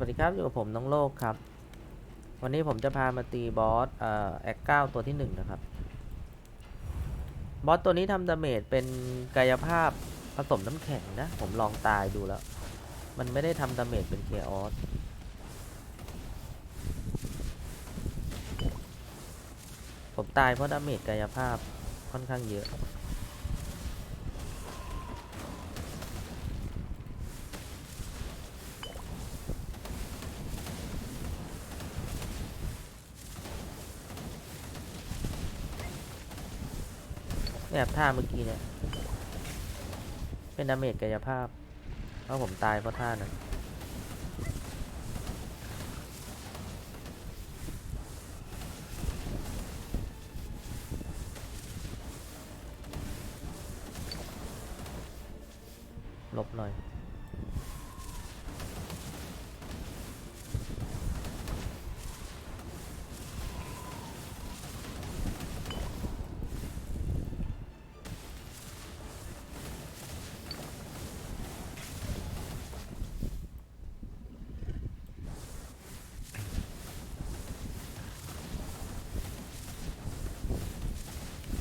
วัสดีครับอยู่กับผมน้องโลกครับ วันนี้ผมจะพามาตีบอสเอ่อแอคเก้าตัวที่หนึ่งนะครับ บอสตัวนี้ทำดาเมจเป็นกายภาพผสมน้ำแข็งนะ ผมลองตายดูแล้ว มันไม่ได้ทำดาเมจเป็นเคออสผมตายเพราะดาเมจกายภาพค่อนข้างเยอะ เนี่ยท่าเมื่อกี้เนี่ย เป็นดาเมจกายภาพ เพราะผมตายเพราะท่านั้นหลบหน่อย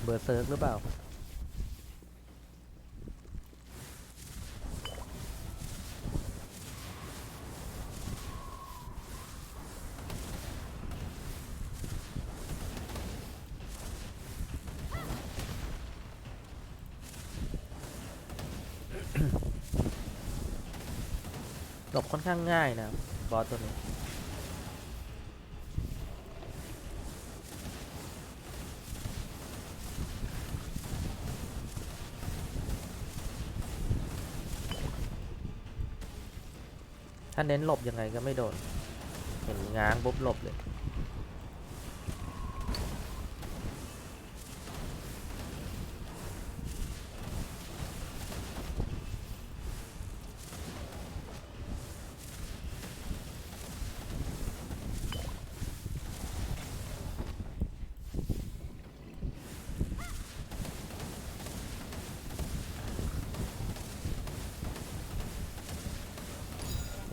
เบอร์เซิร์กหรือเปล่า หลบค่อนข้างง่ายนะบอสตัวนี้ ถ้าเน้นหลบยังไงก็ไม่โดน เห็นง้างปุ๊บหลบเลย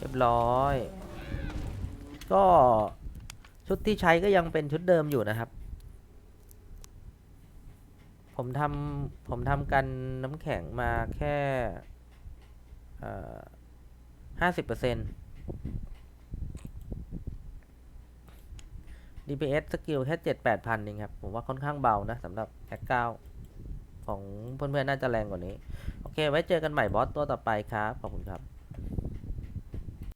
รียบร้อย ก็ชุดที่ใช้ก็ยังเป็นชุดเดิมอยู่นะครับ ผมทำผมทำกันน้ำแข็งมาแค่ห้าสิบเปอร์เซ็นต์ DPS สกิลแค่เจ็ดแปดพันเองครับ ผมว่าค่อนข้างเบานะสำหรับแอคเก้าของเพื่อนๆน่าจะแรงกว่านี้ โอเค ไว้เจอกันใหม่บอสตัวต่อไปครับ ขอบคุณครับ